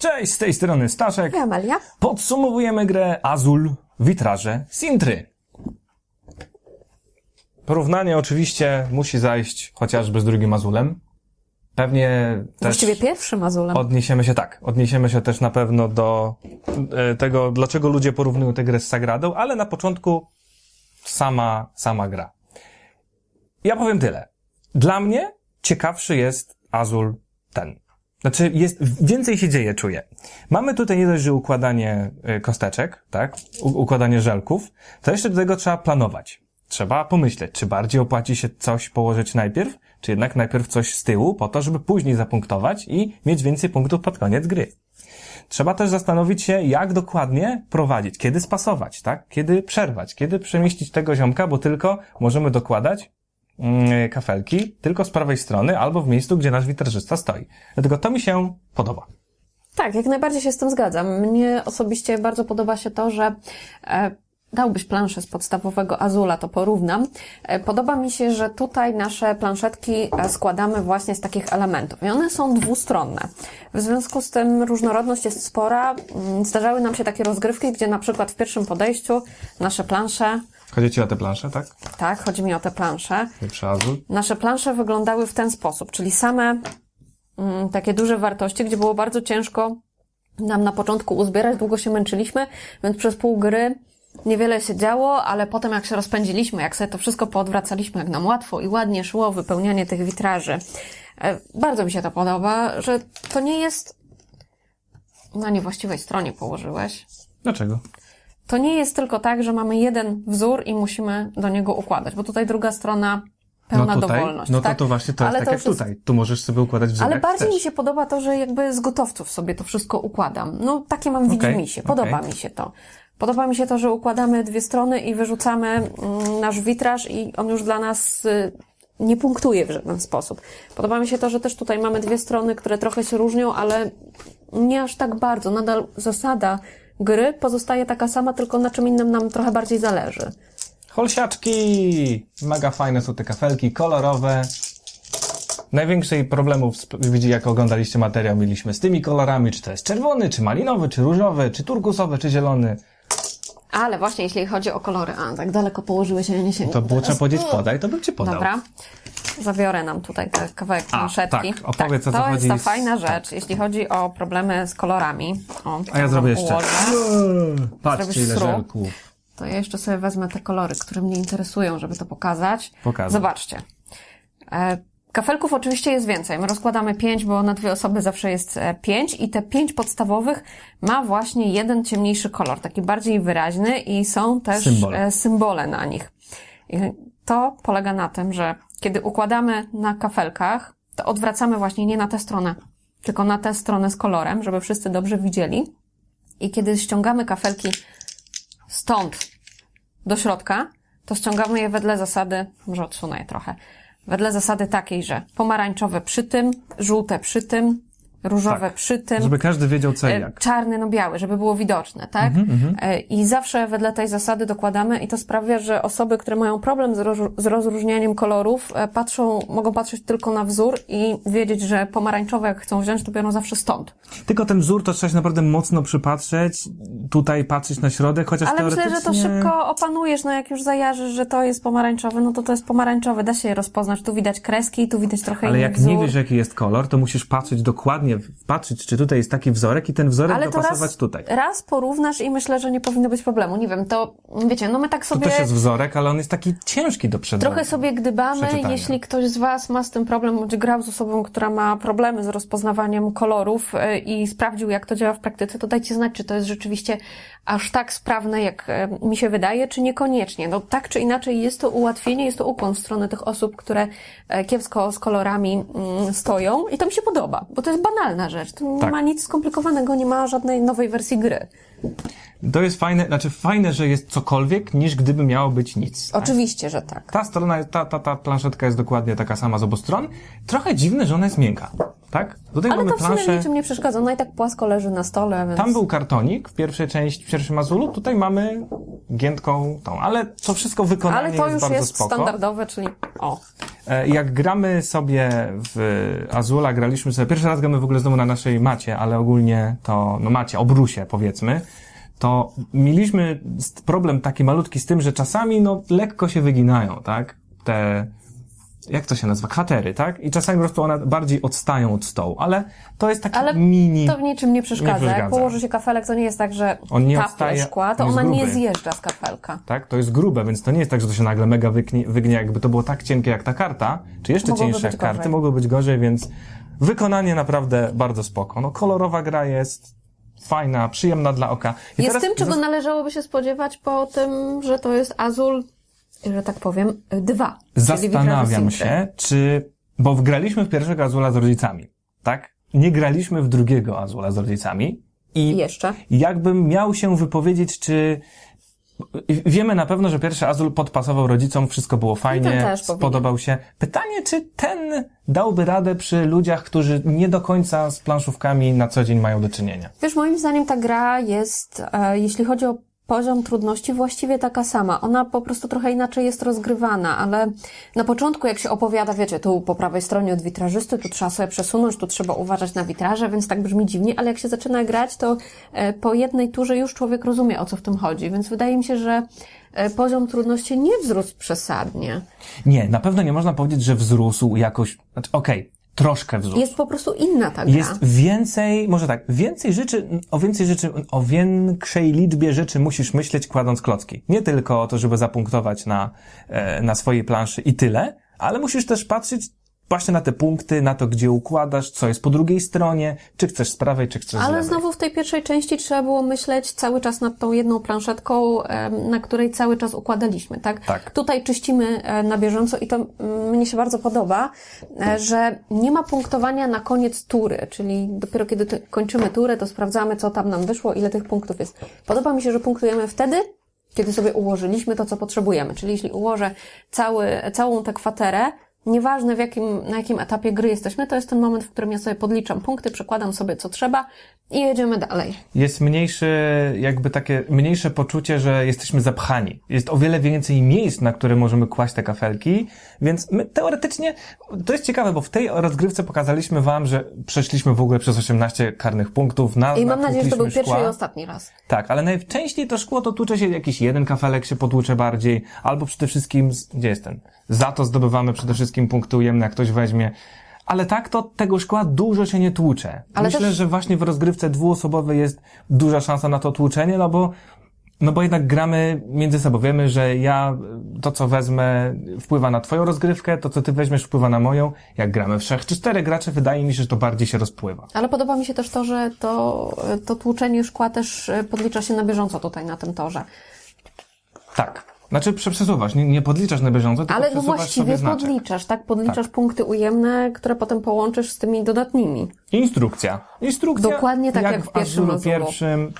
Cześć, z tej strony Staszek. I Amelia. Podsumowujemy grę Azul Witraże Sintry. Porównanie oczywiście musi zajść chociażby z drugim Azulem. Pewnie też Właściwie pierwszym azulem. odniesiemy się tak, odniesiemy się też na pewno do e, tego, dlaczego ludzie porównują tę grę z Sagradą, ale na początku sama, sama gra. Ja powiem tyle. Dla mnie ciekawszy jest Azul ten. Znaczy, jest, więcej się dzieje, czuję. Mamy tutaj nie dość, że układanie y, kosteczek, tak? U, układanie żelków, to jeszcze do tego trzeba planować. Trzeba pomyśleć, czy bardziej opłaci się coś położyć najpierw, czy jednak najpierw coś z tyłu, po to, żeby później zapunktować i mieć więcej punktów pod koniec gry. Trzeba też zastanowić się, jak dokładnie prowadzić, kiedy spasować, tak? Kiedy przerwać, kiedy przemieścić tego ziomka, bo tylko możemy dokładać kafelki tylko z prawej strony albo w miejscu, gdzie nasz witrażysta stoi. Dlatego to mi się podoba. Tak, jak najbardziej się z tym zgadzam. Mnie osobiście bardzo podoba się to, że e, dałbyś planszę z podstawowego Azula, to porównam. E, podoba mi się, że tutaj nasze planszetki e, składamy właśnie z takich elementów i one są dwustronne. W związku z tym różnorodność jest spora. Mm, Zdarzały nam się takie rozgrywki, gdzie na przykład w pierwszym podejściu nasze plansze, Chodzi ci o te plansze, tak? tak, chodzi mi o te plansze, Lepszy Azul. Nasze plansze wyglądały w ten sposób, czyli same mm, takie duże wartości, gdzie było bardzo ciężko nam na początku uzbierać, długo się męczyliśmy, więc przez pół gry niewiele się działo, ale potem jak się rozpędziliśmy, jak sobie to wszystko poodwracaliśmy, jak nam łatwo i ładnie szło wypełnianie tych witraży. E, Bardzo mi się to podoba, że to nie jest na niewłaściwej stronie położyłeś. Dlaczego? To nie jest tylko tak, że mamy jeden wzór i musimy do niego układać, bo tutaj druga strona pełna no tutaj, dowolność. no to, tak? to właśnie to jest Ale tak to jak jest- tutaj. Tu możesz sobie układać wzór Ale bardziej chcesz. mi się podoba to, że jakby z gotowców sobie to wszystko układam. No takie mam widzimisię. Podoba okej. mi się to. Podoba mi się to, że układamy dwie strony i wyrzucamy mm, nasz witraż i on już dla nas y, nie punktuje w żaden sposób. Podoba mi się to, że też tutaj mamy dwie strony, które trochę się różnią, ale nie aż tak bardzo. Nadal zasada gry pozostaje taka sama, tylko na czym innym nam trochę bardziej zależy. Holsiaczki! Mega fajne są te kafelki, kolorowe. Największej problemów, widzi, jak oglądaliście materiał, mieliśmy z tymi kolorami, czy to jest czerwony, czy malinowy, czy różowy, czy turkusowy, czy zielony. Ale właśnie jeśli chodzi o kolory, a tak daleko położyłeś, a ja nie się To było trzeba powiedzieć podaj, to bym cię podał. Dobra. Zabiorę nam tutaj te kawałek planszetki. tak, opowiedz, o co to jest ta z- fajna rzecz, jeśli chodzi o problemy z kolorami. O, A ja zrobię jeszcze. ułożę. Patrzcie ile żelków. To ja jeszcze sobie wezmę te kolory, które mnie interesują, żeby to pokazać. Pokażę. Zobaczcie. E, kafelków oczywiście jest więcej. My rozkładamy pięć, bo na dwie osoby zawsze jest e, pięć i te pięć podstawowych ma właśnie jeden ciemniejszy kolor, taki bardziej wyraźny i są też Symbole. symbole na nich. I to polega na tym, że kiedy układamy na kafelkach, to odwracamy właśnie nie na tę stronę, tylko na tę stronę z kolorem, żeby wszyscy dobrze widzieli. I kiedy ściągamy kafelki stąd do środka, to ściągamy je wedle zasady, może odsunę je trochę, wedle zasady takiej, że pomarańczowe przy tym, żółte przy tym, różowe Tak. przy tym, Żeby każdy wiedział co i e, jak. czarny, no biały, żeby było widoczne, tak? E, I zawsze wedle tej zasady dokładamy i to sprawia, że osoby, które mają problem z, roz- z rozróżnianiem kolorów, e, patrzą, mogą patrzeć tylko na wzór i wiedzieć, że pomarańczowe jak chcą wziąć, to biorą zawsze stąd. Tylko ten wzór to trzeba się naprawdę mocno przypatrzeć, tutaj patrzeć na środek, chociaż Ale myślę, teoretycznie... że to szybko opanujesz, no jak już zajarzysz, że to jest pomarańczowy, no to to jest pomarańczowy, da się je rozpoznać. Tu widać kreski, tu widać trochę Ale jak wzór. nie wiesz, jaki jest kolor, to musisz patrzeć dokładnie, patrzeć, czy tutaj jest taki wzorek i ten wzorek Ale to dopasować raz, tutaj. raz porównasz i myślę, że nie powinno być problemu. Nie wiem, to wiecie, no my tak sobie... też jest wzorek, ale on jest taki ciężki do przebrania. Trochę sobie gdybamy, przeczytania. jeśli ktoś z Was ma z tym problem, bądź grał z osobą, która ma problemy z rozpoznawaniem kolorów e, i sprawdził, jak to działa w praktyce, to dajcie znać, czy to jest rzeczywiście aż tak sprawne, jak e, mi się wydaje, czy niekoniecznie. No tak czy inaczej jest to ułatwienie, jest to ukłon w stronę tych osób, które e, kiepsko z kolorami mm, stoją i to mi się podoba, bo to jest banalna rzecz. To nie Tak. ma nic skomplikowanego, nie ma żadnej nowej wersji gry. To jest fajne, znaczy fajne, że jest cokolwiek, niż gdyby miało być nic. Oczywiście, że tak. Ta strona, ta, ta, ta planszetka jest dokładnie taka sama z obu stron. Trochę dziwne, że ona jest miękka, tak? Tutaj Ale mamy to w sumie planszę... niczym nie przeszkadza, ona i tak płasko leży na stole, więc... Tam był kartonik w pierwszej części, w pierwszym Azulu, tutaj mamy giętką tą, ale to wszystko wykonanie Ale to jest już bardzo jest spoko. standardowe, czyli o. E, Jak gramy sobie w Azula, graliśmy sobie, pierwszy raz gramy w ogóle znowu na naszej macie, ale ogólnie to, no macie, obrusie powiedzmy, to mieliśmy problem taki malutki z tym, że czasami no lekko się wyginają, tak? Te, jak to się nazywa? Kwatery, tak? I czasami po prostu one bardziej odstają od stołu, ale to jest taki Ale mini... To w niczym nie przeszkadza. Nie przeszkadza. Jak położy się kafelek, to nie jest tak, że On nie odstaje, szkła, to ona nie gruby. zjeżdża z kafelka. Tak? To jest grube, więc to nie jest tak, że to się nagle mega wygnie, wygnie jakby to było tak cienkie jak ta karta, czy jeszcze Mogłoby cieńsze jak karty, mogły być gorzej, więc wykonanie naprawdę bardzo spoko. No kolorowa gra jest fajna, przyjemna dla oka. I Jest tym, czego należałoby się spodziewać po tym, że to jest Azul, że tak powiem, dwa. Zastanawiam się, czy... Bo wgraliśmy w pierwszego Azula z rodzicami, tak? Nie graliśmy w drugiego Azula z rodzicami i I jeszcze. jakbym miał się wypowiedzieć, czy wiemy na pewno, że pierwszy Azul podpasował rodzicom, wszystko było fajnie, też powinien. spodobał się. Pytanie, czy ten dałby radę przy ludziach, którzy nie do końca z planszówkami na co dzień mają do czynienia? Wiesz, moim zdaniem ta gra jest, e, jeśli chodzi o poziom trudności, właściwie taka sama. Ona po prostu trochę inaczej jest rozgrywana, ale na początku, jak się opowiada, wiecie, tu po prawej stronie od witrażysty, tu trzeba sobie przesunąć, tu trzeba uważać na witraże, więc tak brzmi dziwnie, ale jak się zaczyna grać, to e, po jednej turze już człowiek rozumie, o co w tym chodzi, więc wydaje mi się, że e, poziom trudności nie wzrósł przesadnie. Nie, na pewno nie można powiedzieć, że wzrósł jakoś, znaczy, okej, troszkę wzrósł. Jest po prostu inna ta gra. Jest więcej, może tak, więcej rzeczy, o więcej rzeczy, o większej liczbie rzeczy musisz myśleć kładąc klocki. Nie tylko o to, żeby zapunktować na, e, na swojej planszy i tyle, ale musisz też patrzeć właśnie na te punkty, na to, gdzie układasz, co jest po drugiej stronie, czy chcesz z prawej, czy chcesz z Ale lewej. znowu w tej pierwszej części trzeba było myśleć cały czas nad tą jedną planszetką, na której cały czas układaliśmy, tak? Tak. Tutaj czyścimy e, na bieżąco i to mnie się bardzo podoba, e, że nie ma punktowania na koniec tury, czyli dopiero kiedy kończymy turę, to sprawdzamy, co tam nam wyszło, ile tych punktów jest. Podoba mi się, że punktujemy wtedy, kiedy sobie ułożyliśmy to, co potrzebujemy. Czyli jeśli ułożę cały, całą tę kwaterę, nieważne w jakim, na jakim etapie gry jesteśmy, to jest ten moment, w którym ja sobie podliczam punkty, przekładam sobie co trzeba i jedziemy dalej. jest mniejszy, jakby takie, mniejsze poczucie, że jesteśmy zapchani. Jest o wiele więcej miejsc, na które możemy kłaść te kafelki, więc my teoretycznie, to jest ciekawe, bo w tej rozgrywce pokazaliśmy wam, że przeszliśmy w ogóle przez 18 karnych punktów, na, I mam nadzieję, że to był natłukliśmy pierwszy i szkła. ostatni raz. Tak, ale najczęściej to szkło to tłucze się jakiś jeden kafelek się potłucze bardziej, albo przede wszystkim, gdzie jest ten? Za to zdobywamy przede wszystkim punkty ujemne, jak ktoś weźmie. Ale tak to tego szkła dużo się nie tłucze. Ale Myślę, też- że właśnie w rozgrywce dwuosobowej jest duża szansa na to tłuczenie, no bo no bo jednak gramy między sobą. Wiemy, że ja to, co wezmę, wpływa na twoją rozgrywkę, to, co ty weźmiesz, wpływa na moją. Jak gramy w trzech czy czterech graczy, wydaje mi się, że to bardziej się rozpływa. Ale podoba mi się też to, że to, to tłuczenie szkła też e, podlicza się na bieżąco tutaj na tym torze. Tak. Znaczy, prze- przesuwasz, nie, nie podliczasz na bieżąco, tylko Ale no właściwie podliczasz, tak? Podliczasz punkty ujemne, które potem połączysz z tymi dodatnimi. Instrukcja. Instrukcja. Dokładnie tak jak w pierwszym Azulu. pierwszym.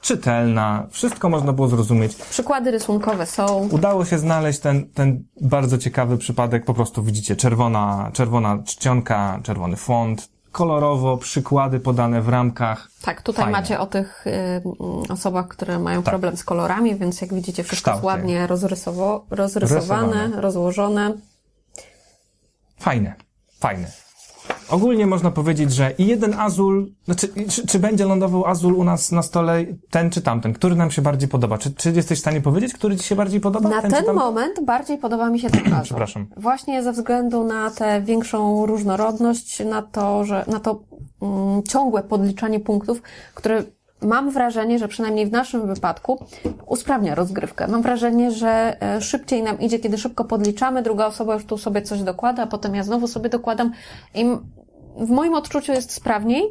Czytelna. Wszystko można było zrozumieć. Przykłady rysunkowe są. Udało się znaleźć ten, ten bardzo ciekawy przypadek. Po prostu widzicie czerwona, czerwona czcionka, czerwony font. Kolorowo, przykłady podane w ramkach. Tak, tutaj Fajne. macie o tych y, mm, osobach, które mają problem z kolorami, więc jak widzicie, wszystko jest Kształty. ładnie rozrysowo, rozrysowane, Rysowane. rozłożone. Fajne. Fajne. Ogólnie można powiedzieć, że i jeden Azul, znaczy, czy, czy będzie lądował Azul u nas na stole, ten czy tamten, który nam się bardziej podoba? Czy, czy jesteś w stanie powiedzieć, który ci się bardziej podoba? Na ten, ten moment bardziej podoba mi się ten Azul. Przepraszam. Właśnie ze względu na tę większą różnorodność, na to, że, na to mm, ciągłe podliczanie punktów, które mam wrażenie, że przynajmniej w naszym wypadku usprawnia rozgrywkę. Mam wrażenie, że e, szybciej nam idzie, kiedy szybko podliczamy, druga osoba już tu sobie coś dokłada, a potem ja znowu sobie dokładam i w moim odczuciu jest sprawniej,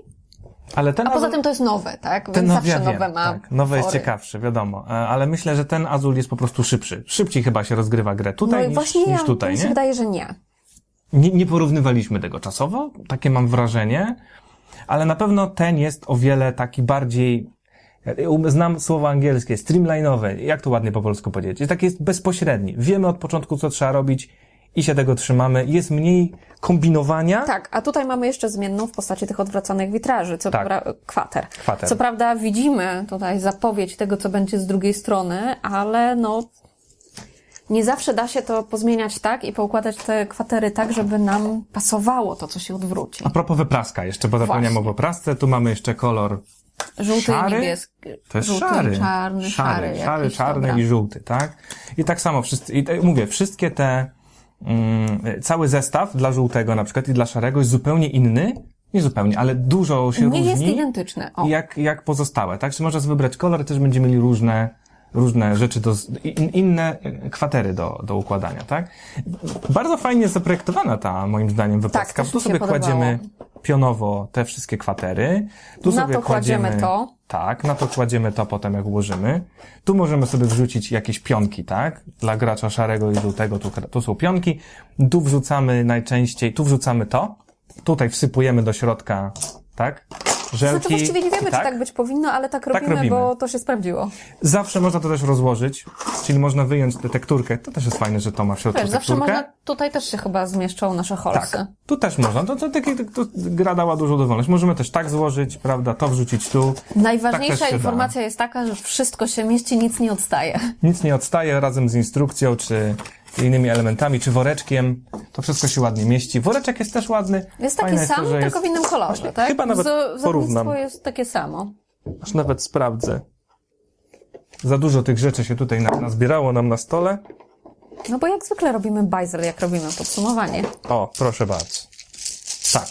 Ale ten a poza Azul- tym to jest nowe, tak? Ten Więc no, zawsze ja wiem, nowe ma tak. Nowe jest ciekawsze, wiadomo. E, Ale myślę, że ten Azul jest po prostu szybszy. Szybciej chyba się rozgrywa grę No tutaj i niż, właśnie niż ja, tutaj, mi się nie? wydaje, że nie. nie? Nie porównywaliśmy tego czasowo, takie mam wrażenie, ale na pewno ten jest o wiele taki bardziej ja Znam słowo angielskie, streamline'owe. Jak to ładnie po polsku powiedzieć? Jest taki jest bezpośredni. Wiemy od początku, co trzeba robić i się tego trzymamy. Jest mniej kombinowania. Tak, a tutaj mamy jeszcze zmienną w postaci tych odwracanych witraży, co Tak. prawda, kwater. Kwater. Co prawda widzimy tutaj zapowiedź tego, co będzie z drugiej strony, ale no, nie zawsze da się to pozmieniać tak i poukładać te kwatery tak, żeby nam pasowało to, co się odwróci. A propos wypraska jeszcze, bo zapomniałem o wyprasce. Tu mamy jeszcze kolor Żółty szary? i niebieski. To jest żółty szary. czarny, szary, szary, jakiś, czarny dobra. i żółty, tak? I tak samo wszyscy, i mówię, wszystkie te, mm, cały zestaw dla żółtego na przykład i dla szarego jest zupełnie inny, nie zupełnie, ale dużo się Nie różni. jest identyczny. O. jak, jak pozostałe, tak? Czy można sobie wybrać kolor, też będziemy mieli różne, różne rzeczy do, in, inne e, kwatery do, do układania, tak? Bardzo fajnie zaprojektowana ta, moim zdaniem, wypraska. Tak, tu sobie podobało. Kładziemy pionowo te wszystkie kwatery. Tu Na sobie to kładziemy to. Tak, na to kładziemy to potem, jak ułożymy. Tu możemy sobie wrzucić jakieś pionki, tak? Dla gracza szarego i żółtego tu, tu są pionki. Tu wrzucamy najczęściej, tu wrzucamy to. Tutaj wsypujemy do środka, tak? Żelki. Znaczy właściwie nie wiemy, tak? czy tak być powinno, ale tak robimy, robimy. bo to się sprawdziło. Zawsze można to też rozłożyć, czyli można wyjąć tę tekturkę. To też jest fajne, że to ma w środku Wiesz, zawsze tekturkę. można, tutaj też się chyba zmieszczą nasze holsy. Tak, tu też można. To, to, takie- to gra dała dużą dowolność. Możemy też tak złożyć, prawda, to wrzucić tu. Najważniejsza Tak informacja jest taka, że wszystko się mieści, nic nie odstaje. Nic nie odstaje razem z instrukcją, czy innymi elementami, czy woreczkiem. To wszystko się ładnie mieści. Woreczek jest też ładny. Jest taki Fajne sam, to, że tylko jest- w innym kolorze, tak? chyba nawet Wzo- porównam. Jest takie samo. Aż nawet sprawdzę. Za dużo tych rzeczy się tutaj na- nazbierało nam na stole. No bo jak zwykle robimy bajzel, jak robimy podsumowanie. O, proszę bardzo. Tak.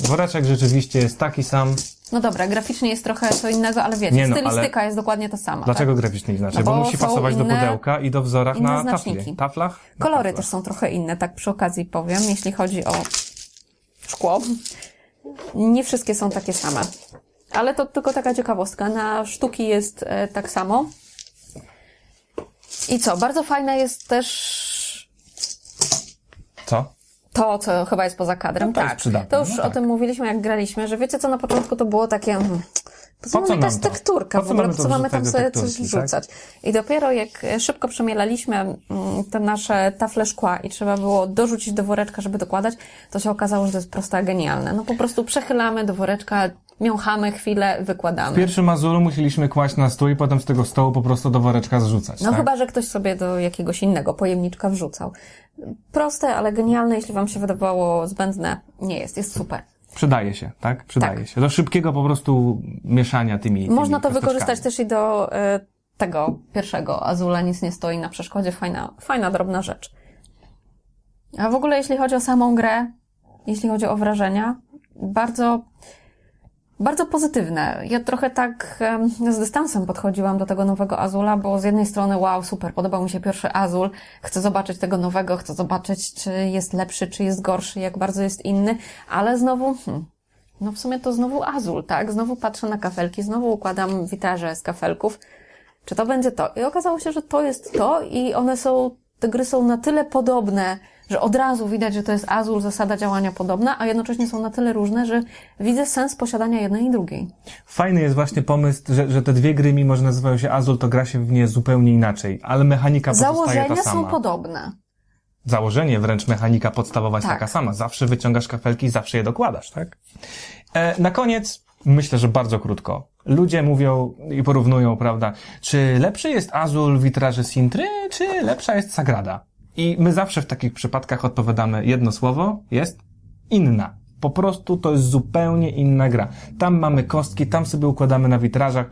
Woreczek rzeczywiście jest taki sam. No dobra, graficznie jest trochę co innego, ale wiecie, Nie no, stylistyka jest dokładnie ta sama. Dlaczego Tak? graficznie inaczej? No bo, bo musi są pasować do inne- pudełka i do wzorach inne na znaczniki. tafli. Taflach? Na Kolory taflach. też są trochę inne, tak przy okazji powiem, jeśli chodzi o szkło. Nie wszystkie są takie same. Ale to tylko taka ciekawostka. Na sztuki jest e, tak samo. I co? Bardzo fajne jest też Co? to, co chyba jest poza kadrem. No to tak. To już no o tak. tym mówiliśmy, jak graliśmy, że wiecie co, na początku to było takie... hmm, Po co Po co mamy jakaś tekturka Po w co ogóle? mamy Po to co mamy tam sobie coś tak? wrzucać? I dopiero jak szybko przemielaliśmy mm, te nasze tafle szkła i trzeba było dorzucić do woreczka, żeby dokładać, to się okazało, że to jest proste, a genialne. No po prostu przechylamy do woreczka, miąchamy chwilę, W wykładamy. pierwszym mazulu musieliśmy kłaść na stół i potem z tego stołu po prostu do woreczka zrzucać. No tak? chyba, że ktoś sobie do jakiegoś innego pojemniczka wrzucał. Proste, ale genialne, jeśli wam się wydawało zbędne, nie jest, jest super. Przydaje się, tak? Przydaje Tak. się. Do szybkiego po prostu mieszania tymi. tymi Można to wykorzystać też i do e, tego pierwszego Azula, nic nie stoi na przeszkodzie, fajna, fajna, drobna rzecz. A w ogóle jeśli chodzi o samą grę, jeśli chodzi o wrażenia, bardzo, bardzo pozytywne. Ja trochę tak z dystansem podchodziłam do tego nowego Azula, bo z jednej strony wow, super, podobał mi się pierwszy Azul, chcę zobaczyć tego nowego, chcę zobaczyć, czy jest lepszy, czy jest gorszy, jak bardzo jest inny, ale znowu, hmm, no w sumie to znowu Azul, tak? Znowu patrzę na kafelki, znowu układam witraże z kafelków. Czy to będzie to? I okazało się, że to jest to i one są, te gry są na tyle podobne, że od razu widać, że to jest Azul, zasada działania podobna, a jednocześnie są na tyle różne, że widzę sens posiadania jednej i drugiej. Fajny jest właśnie pomysł, że, że te dwie gry, mimo że nazywają się Azul, to gra się w nie zupełnie inaczej, ale mechanika pozostaje Założenia ta sama. są podobne. Założenie, wręcz mechanika podstawowa jest Tak. taka sama. Zawsze wyciągasz kafelki i zawsze je dokładasz, tak? E, na koniec, myślę, że bardzo krótko. Ludzie mówią i porównują, prawda, czy lepszy jest Azul witraży Sintry, czy lepsza jest Sagrada? I my zawsze w takich przypadkach odpowiadamy jedno słowo, jest inna. Po prostu to jest zupełnie inna gra. Tam mamy kostki, tam sobie układamy na witrażach.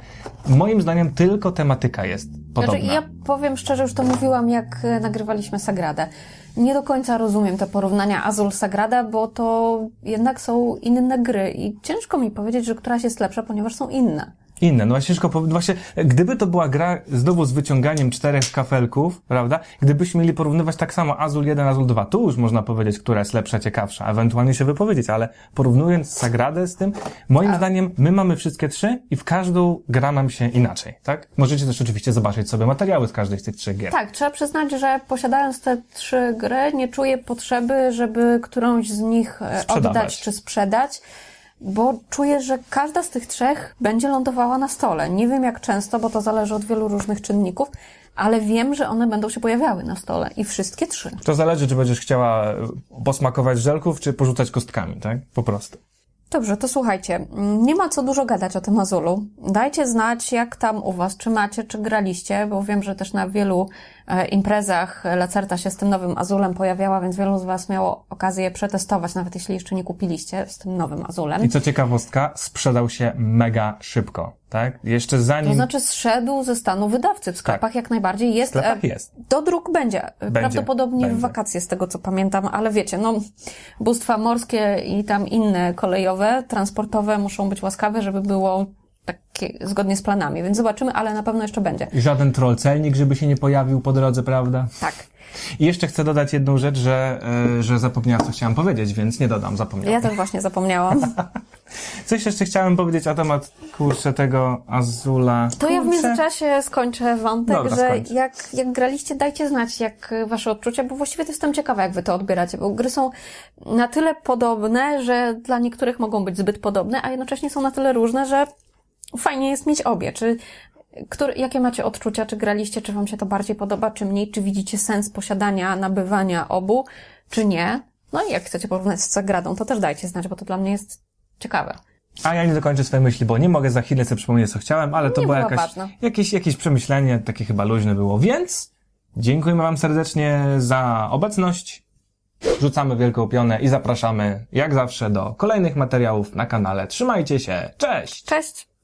Moim zdaniem tylko tematyka jest podobna. Znaczy, ja powiem szczerze, już to mówiłam, jak e, nagrywaliśmy Sagradę. Nie do końca rozumiem te porównania Azul-Sagrada, bo to jednak są inne gry i ciężko mi powiedzieć, że któraś jest lepsza, ponieważ są inne. Inne, no właśnie, ciężko powie- właśnie, gdyby to była gra znowu z wyciąganiem czterech kafelków, prawda? Gdybyśmy mieli porównywać tak samo Azul 1, Azul 2, tu już można powiedzieć, która jest lepsza, ciekawsza, ewentualnie się wypowiedzieć, ale porównując Sagradę z tym, moim zdaniem my mamy wszystkie trzy i w każdą gra nam się inaczej, tak? Możecie też oczywiście zobaczyć sobie materiały z każdej z tych trzech gier. Tak, trzeba przyznać, że posiadając te trzy gry, nie czuję potrzeby, żeby którąś z nich e, Sprzedawać. oddać czy sprzedać, bo czuję, że każda z tych trzech będzie lądowała na stole. Nie wiem jak często, bo to zależy od wielu różnych czynników, ale wiem, że one będą się pojawiały na stole i wszystkie trzy. To zależy, czy będziesz chciała posmakować żelków, czy porzucać kostkami, tak? Po prostu. Dobrze, to słuchajcie, nie ma co dużo gadać o tym Azulu. Dajcie znać, jak tam u Was, czy macie, czy graliście, bo wiem, że też na wielu imprezach Lacerta się z tym nowym Azulem pojawiała, więc wielu z Was miało okazję przetestować, nawet jeśli jeszcze nie kupiliście z tym nowym Azulem. I co ciekawostka, sprzedał się mega szybko, tak? Jeszcze zanim... To znaczy zszedł ze stanu wydawcy w sklepach jak najbardziej. Jest, Tak. w sklepach e, jest. Do dróg będzie. Prawdopodobnie będzie. w wakacje, z tego co pamiętam, ale wiecie, no, bóstwa morskie i tam inne kolejowe, transportowe muszą być łaskawe, żeby było takie zgodnie z planami, więc zobaczymy, ale na pewno jeszcze będzie. I Żaden troll celnik, żeby się nie pojawił po drodze, prawda? Tak. I jeszcze chcę dodać jedną rzecz, że, e, że zapomniałam, co chciałam powiedzieć, więc nie dodam, zapomniałam. Ja też właśnie zapomniałam. Coś jeszcze chciałem powiedzieć na temat, kurczę, tego Azula. To ja w Kurczę. międzyczasie skończę wątek, Dobra, że skończ. jak, jak graliście, dajcie znać, jak wasze odczucia, bo właściwie to jestem ciekawa, jak wy to odbieracie, bo gry są na tyle podobne, że dla niektórych mogą być zbyt podobne, a jednocześnie są na tyle różne, że fajnie jest mieć obie. Czy, który, jakie macie odczucia, czy graliście, czy wam się to bardziej podoba, czy mniej, czy widzicie sens posiadania, nabywania obu, czy nie? No i jak chcecie porównać z Sagradą, to też dajcie znać, bo to dla mnie jest ciekawe. A ja nie dokończę swojej myśli, bo nie mogę za chwilę sobie przypomnieć, co chciałem, ale to Nie było była jakaś, jakieś, jakieś przemyślenie, takie chyba luźne było. Więc dziękujemy Wam serdecznie za obecność. Rzucamy wielką pionę i zapraszamy, jak zawsze, do kolejnych materiałów na kanale. Trzymajcie się. Cześć! Cześć!